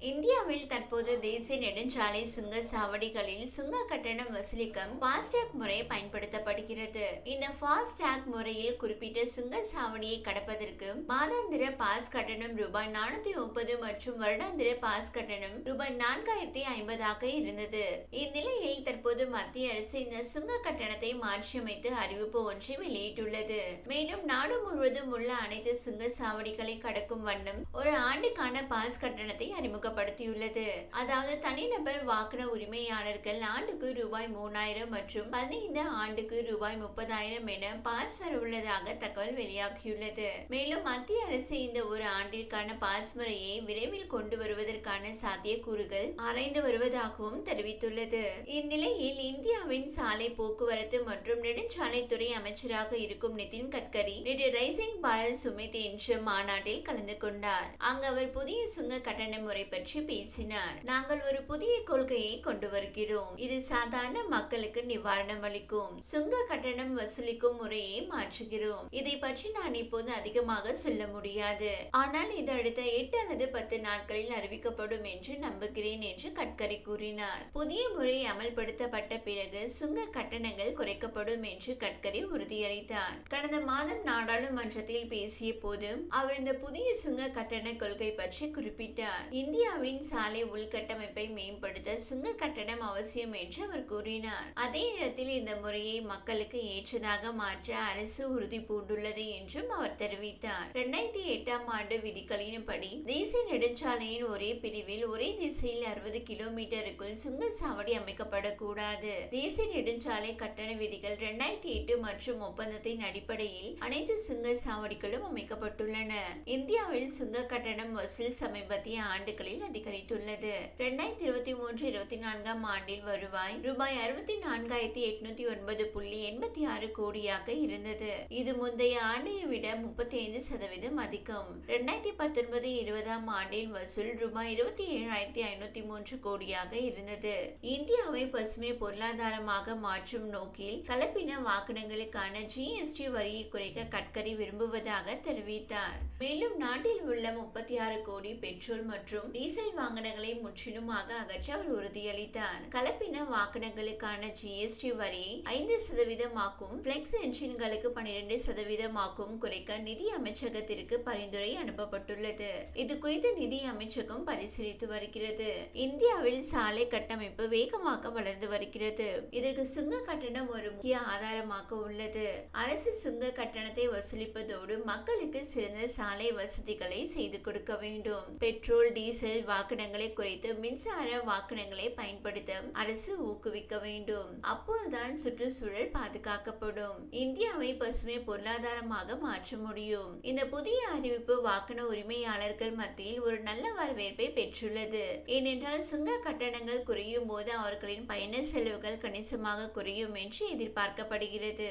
இந்தியாவில் தற்போது தேசிய நெடுஞ்சாலை சுங்க சாவடிகளில் சுங்க கட்டணம் வசூலிக்கும் ஃபாஸ்டாக் முறை பயன்படுத்தப்படுகிறது. இந்த ஃபாஸ்டேக் முறையில் குறிப்பிட்ட சுங்க சாவடியை கடப்பதற்கு மாதாந்திர பாஸ் கட்டணம் ரூபாய் நானூத்தி முப்பது மற்றும் வருடாந்திர பாஸ் கட்டணம் ரூபாய் நான்காயிரத்தி ஐம்பதாக இருந்தது. இந்நிலையில் தற்போது மத்திய அரசு இந்த சுங்க கட்டணத்தை மாற்றியமைத்து அறிவிப்பு ஒன்றை வெளியிட்டுள்ளது. மேலும் நாடு முழுவதும் உள்ள அனைத்து சுங்க சாவடிகளை கடக்கும் வண்ணம் ஒரு ஆண்டுக்கான பாஸ் கட்டணத்தை அறிமுக அறிமுகப்படுத்தியுள்ளது. அதாவது தனிநபர் வாகன உரிமையாளர்கள் ஆண்டுக்கு ரூபாய் மூணாயிரம் மற்றும் பதினைந்து ஆண்டுக்கு ரூபாய் முப்பதாயிரம் என பாஸ் வர உள்ளதாக தகவல் வெளியாகியுள்ளது. மேலும் மத்திய அரசு இந்த ஒரு ஆண்டிற்கான பாஸ் முறையை விரைவில் கொண்டு வருவதற்கான சாத்தியக்கூறுகள் ஆராய்ந்து வருவதாகவும் தெரிவித்துள்ளது. இந்நிலையில் இந்தியாவின் சாலை போக்குவரத்து மற்றும் நெடுஞ்சாலைத்துறை அமைச்சராக இருக்கும் நிதின் கட்கரி நேற்று ரைசிங் பாரத் சுமித் என்ற மாநாட்டில் கலந்து கொண்டார். அங்கு அவர் புதிய சுங்க கட்டண முறை பற்றி பேசினார். நாங்கள் ஒரு புதிய கொள்கையை கொண்டு வருகிறோம். இது சாதாரண மக்களுக்கு நிவாரணம் அளிக்கும் சுங்க கட்டணம் வசூலிக்கும் முறையை மாற்றுகிறோம். இதை பற்றி நான் இப்போது அதிகமாக சொல்ல முடியாது. ஆனால் இது அடுத்த எட்டு அல்லது பத்து நாட்களில் அறிவிக்கப்படும் என்று நம்புகிறேன் என்று கட்கரி கூறினார். புதிய முறை அமல்படுத்தப்பட்ட பிறகு சுங்க கட்டணங்கள் குறைக்கப்படும் என்று கட்கரி உறுதியளித்தார். கடந்த மாதம் நாடாளுமன்றத்தில் பேசிய போது அவர் இந்த புதிய சுங்க கட்டண கொள்கை பற்றி குறிப்பிட்டார். இந்திய இந்தியாவின் சாலை உள்கட்டமைப்பை மேம்படுத்த சுங்க கட்டணம் அவசியம் என்று அவர் கூறினார். அதே நேரத்தில் இந்த முறையை மக்களுக்கு ஏற்றதாக மாற்ற அரசு உறுதி பூண்டுள்ளது என்றும் அவர் தெரிவித்தார். இரண்டாயிரத்தி எட்டாம் ஆண்டு விதிகளின்படி தேசிய நெடுஞ்சாலையின் ஒரே பிரிவில் ஒரே திசையில் அறுபது கிலோமீட்டருக்குள் சுங்க சாவடி அமைக்கப்படக்கூடாது. தேசிய நெடுஞ்சாலை கட்டண விதிகள் இரண்டாயிரத்தி எட்டு மற்றும் ஒப்பந்தத்தின் அடிப்படையில் அனைத்து சுங்க சாவடிகளும் அமைக்கப்பட்டுள்ளன. இந்தியாவில் சுங்க கட்டணம் வசூல் சமீபத்திய ஆண்டுகளில் அதிகரித்துள்ளது இரண்டாயிரத்தி இருபத்தி மூன்று இருபத்தி நான்காம் ஆண்டில் வருவாய் ரூபாய் அறுபத்தி நான்காயிரத்தி எட்நூத்தி ஒன்பது புள்ளி எண்பத்தி ஆறு கோடியாக இருந்தது. இது முந்தைய ஆண்டையை விட முப்பத்தி ஐந்து சதவீதம் அதிகம். இரண்டாயிரத்தி பத்தொன்பது இருபதாம் ஆண்டில் வசூல் ரூபாய் இருபத்தி ஏழாயிரத்தி ஐநூத்தி மூன்று கோடியாக இருந்தது. இந்தியாவை பசுமை பொருளாதாரமாக மாற்றும் நோக்கில் கலப்பின வாகனங்களுக்கான ஜிஎஸ்டி வரியை குறைக்க கட்கரி விரும்புவதாக தெரிவித்தார். மேலும் நாட்டில் உள்ள முப்பத்தி ஆறு கோடி பெட்ரோல் மற்றும் டீசல் வாகனங்களை முற்றிலுமாக அகற்ற அவர் உறுதியளித்தார். கலப்பின வாகனங்களுக்கான ஜிஎஸ்டி வரியை ஐந்து சதவீதமாக்கும் பிளெக்ஸ் என்ஜின்களுக்கு பனிரெண்டு சதவீதமாக்கும் குறைக்க நிதி அமைச்சகத்திற்கு பரிந்துரை அனுப்பப்பட்டுள்ளது. இது குறித்து நிதி அமைச்சகம் பரிசீலித்து வருகிறது. இந்தியாவில் சாலை கட்டமைப்பு வேகமாக வளர்ந்து வருகிறது. இதற்கு சுங்க கட்டணம் ஒரு முக்கிய ஆதாரமாக உள்ளது. அரசு சுங்க கட்டணத்தை வசூலிப்பதோடு மக்களுக்கு சிறந்த சாலை வசதிகளை செய்து கொடுக்க வேண்டும். பெட்ரோல் டீசல் டீசல் வாகனங்களை குறைத்து மின்சார வாகனங்களை பயன்படுத்த அரசு ஊக்குவிக்க வேண்டும். அப்போதுதான் சுற்றுச்சூழல் பாதுகாக்கப்படும். இந்தியாவை பசுமை பொருளாதாரமாக மாற்ற முடியும். இந்த புதிய அறிவிப்பு வாகன உரிமையாளர்கள் மத்தியில் ஒரு நல்ல வரவேற்பை பெற்றுள்ளது. ஏனென்றால் சுங்க கட்டணங்கள் குறையும் போது அவர்களின் பயண செலவுகள் கணிசமாக குறையும் என்று எதிர்பார்க்கப்படுகிறது.